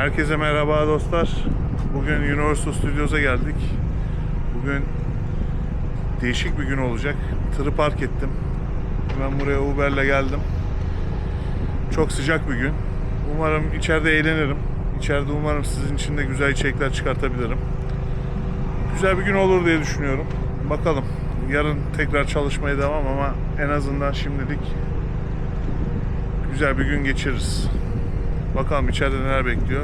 Herkese merhaba dostlar. Bugün Universal Studios'a geldik. Bugün değişik bir gün olacak. Tırı park ettim. Ben buraya Uber'le geldim. Çok sıcak bir gün. Umarım içeride eğlenirim. İçeride umarım sizin için de güzel içerikler çıkartabilirim. Güzel bir gün olur diye düşünüyorum. Bakalım. Yarın tekrar çalışmaya devam ama en azından şimdilik güzel bir gün geçiririz. Bakalım içeride neler bekliyor.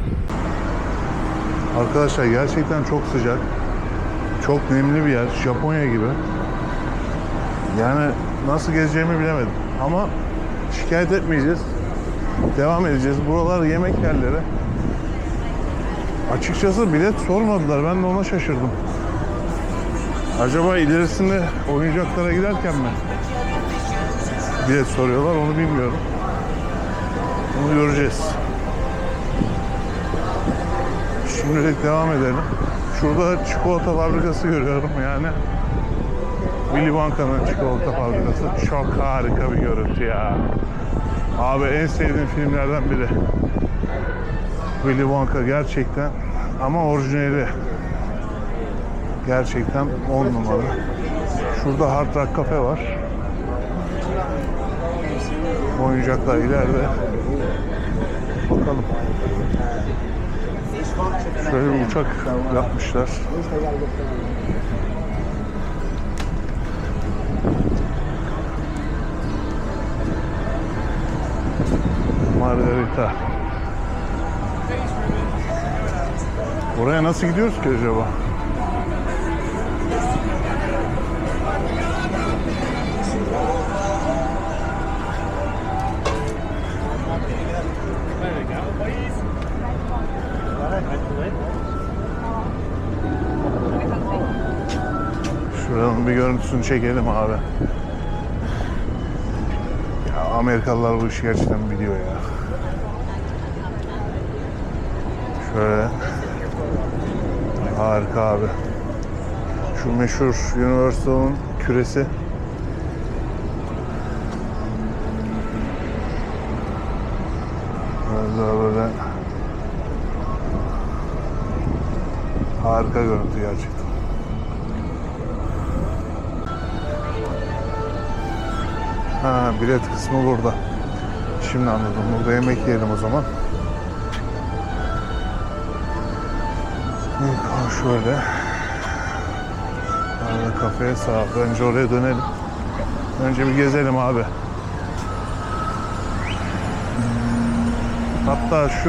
Arkadaşlar gerçekten çok sıcak. Çok nemli bir yer. Japonya gibi. Yani nasıl gezeceğimi bilemedim. Ama şikayet etmeyeceğiz. Devam edeceğiz. Buralar yemek yerleri. Açıkçası bilet sormadılar. Ben de ona şaşırdım. Acaba ilerisinde oyuncaklara giderken mi bilet soruyorlar onu bilmiyorum. Bunu göreceğiz. Şimdilik devam edelim. Şurada çikolata fabrikası görüyorum yani. Willy Wonka'nın çikolata fabrikası. Çok harika bir görüntü ya. Abi en sevdiğim filmlerden biri. Willy Wonka gerçekten ama orijinali. Gerçekten 10 numara. Şurada Hard Rock Cafe var. Oyuncaklar ileride. Bakalım. Şöyle bir uçak yapmışlar. Margarita. Oraya nasıl gidiyoruz ki acaba? Şuranın bir görüntüsünü çekelim abi. Ya Amerikalılar bu işi gerçekten biliyor ya. Şöyle. Harika abi. Şu meşhur Universal'ın küresi. Biraz daha böyle harika görüntü gerçekten. Ha, bilet kısmı burada. Şimdi anladım. Burada yemek yiyelim o zaman. Şöyle. Arada kafeye sağ. Önce oraya dönelim. Önce bir gezelim abi. Hatta şu